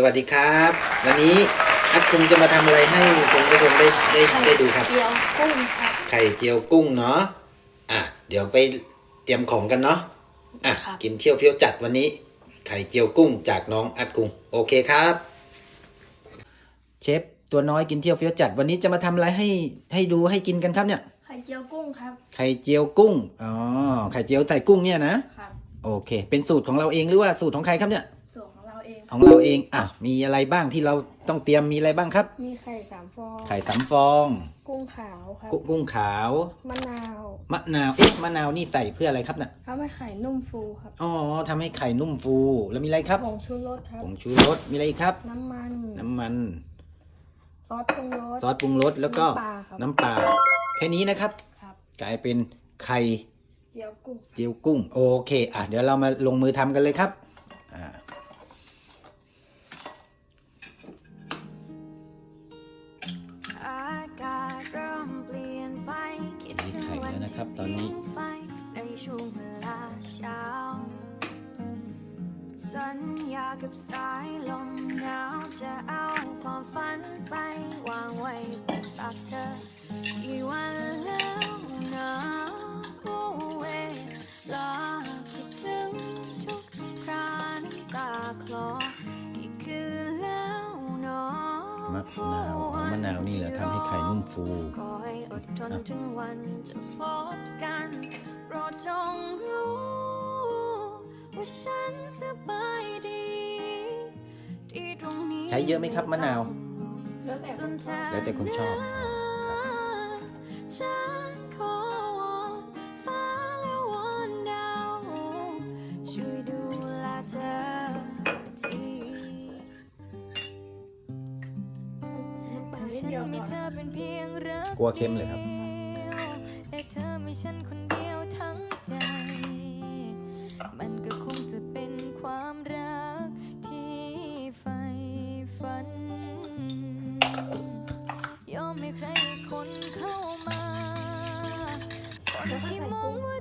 สวัสดีครับ วันนี้อัดคุงจะมาทำอะไรให้คุณผู้ชมได้ได้ได้ดูครับเกี๊ยวกุ้งครับไข่เจียวกุ้งเนาะอะเดี๋ยวไปเตรียมของกันเนาะอะครับกินเที่ยวเฟี้ยวจัดวันนี้ ไข่เจียวกุ้งจากน้องอัดคุงโอเคครับ เชฟตัวน้อยกินเที่ยวเฟี้ยวจัดวันนี้จะมาทำอะไรให้ให้ดูให้กินกันครับเนี่ย ไข่เจียวกุ้งครับ ไข่เจียวกุ้งอ๋อไข่เจียวใส่กุ้งเนี่ยนะครับโอเค เป็นสูตรของเราเองหรือว่าสูตรของใครครับเนี่ยส่วนของ เราเอง ของเราเองอะมีอะไรบ้างที่เราต้องเตรียมมีอะไรบ้างครับ มีไข่สามฟอง ไข่สามฟอง กุ้งขาวครับ กุกุ้งขาว มะนาว มะนาวเอ๊ะมะนาวนี่ใส่เพื่ออะไรครับน่ะทำให้ไข่นุ่มฟูครับอ๋อทำให้ไข่นุ่มฟูแล้วมีอะไรครับผงชูรสครับ ผงชูรสมีอะไรอีกครับ น้ำมัน น้ำมัน ซอสปรุงรส ซอสปรุงรสแล้วก็น้ำปลาครับน้ำปลาแค่นี้นะครับ ครับ กลายเป็นไข่เจียวกุ้งเจียวกุ้งโอเค อะเดี๋ยวเรามาลงมือทำกันเลยครับ ครับตอนนี้สัญญากับสายลมหนาวจะเอาความฝันไปวางไว้บนตักเธอกี่วันแล้วนะโอ้เวลาคิดถึงทุกคราน้ำตาคลอกี่คืนแล้วเนาะมะนาวมะนาวนี่แหละทำให้ไข่นุ่มฟู ดทนถึงวันจะพบกันโปรดจงรู้ ว่าฉันสบายดี ที่ตรงนี้ใช้เยอะไหมครับมะนาว แล้วแต่คนชอบ แล้วแต่คนชอบครับฉัน ฉันมีเธอเป็นเพียงรักกลัวเค็มเลยครับและเธอมีฉันคนเดียวทั้งใจ มันก็คงจะเป็นความรักที่ใฝ่ฝัน ยอมให้ใครอีกคนเข้ามาคนที่มองว่า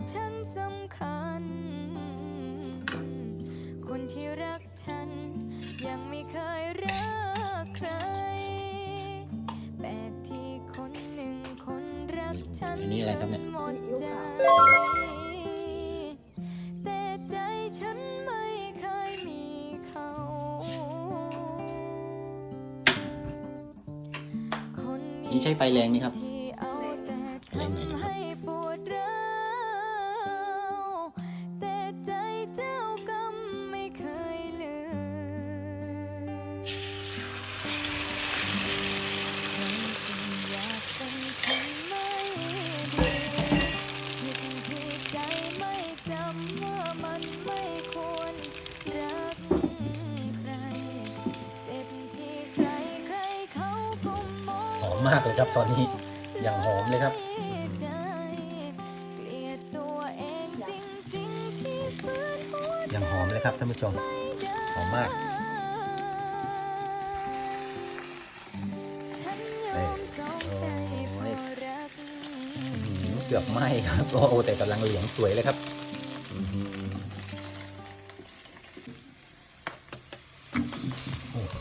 อันนี้อะไรครับเนี่ยจหมดใจแต่ใจฉันไม่เคยมีเขาคนนี่ใช้ไฟแรงไหมครับที่เอาแต่แรงไหน มากเลยครับ ตอนนี้อย่างหอมเลยครับอย่างหอมเลยครับท่านผู้ชมหอมมากเกือหือเกือบไหม้ครับโอ้แต่กำลังเหลืองสวยเลยครับอื้อหือโอ้โห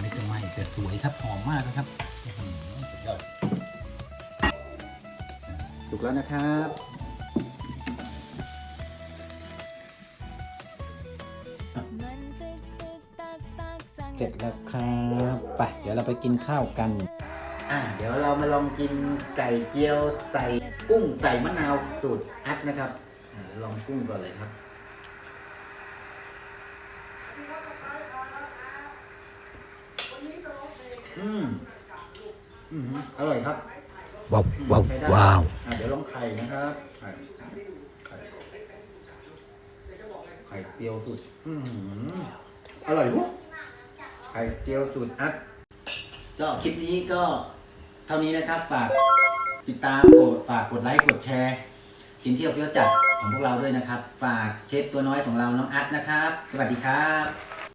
ไม่จะไหม้แต่สวยครับหอมมากนะครับ สุกแล้วนะครับมันตึกตึกตักตักสั่งเสร็จแล้วครับไปเดี๋ยวเราไปกินข้าวกัน อ่าเดี๋ยวเรามาลองกินไก่เจียวใส่กุ้งใส่มะนาวสูตรอัดนะครับอ่าเดี๋ยวลองกุ้งก่อนเลยครับ อืมอืมอร่อยครับ ว้าวว้าวใช้ได้ว้าวอะเดี๋ยวลองไข่นะครับไข่ไข่ไข่เจียวสูตรอืมอร่อยวุ้ไข่เจียวสูตรอัดก็คลิปนี้ก็เท่านี้นะครับฝากติดตามกดฝากกดไลค์กดแชร์กินเที่ยวเฟี้ยวจัดของพวกเราด้วยนะครับ ฝากเชฟตัวน้อยของเราน้องอัดนะครับ สวัสดีครับ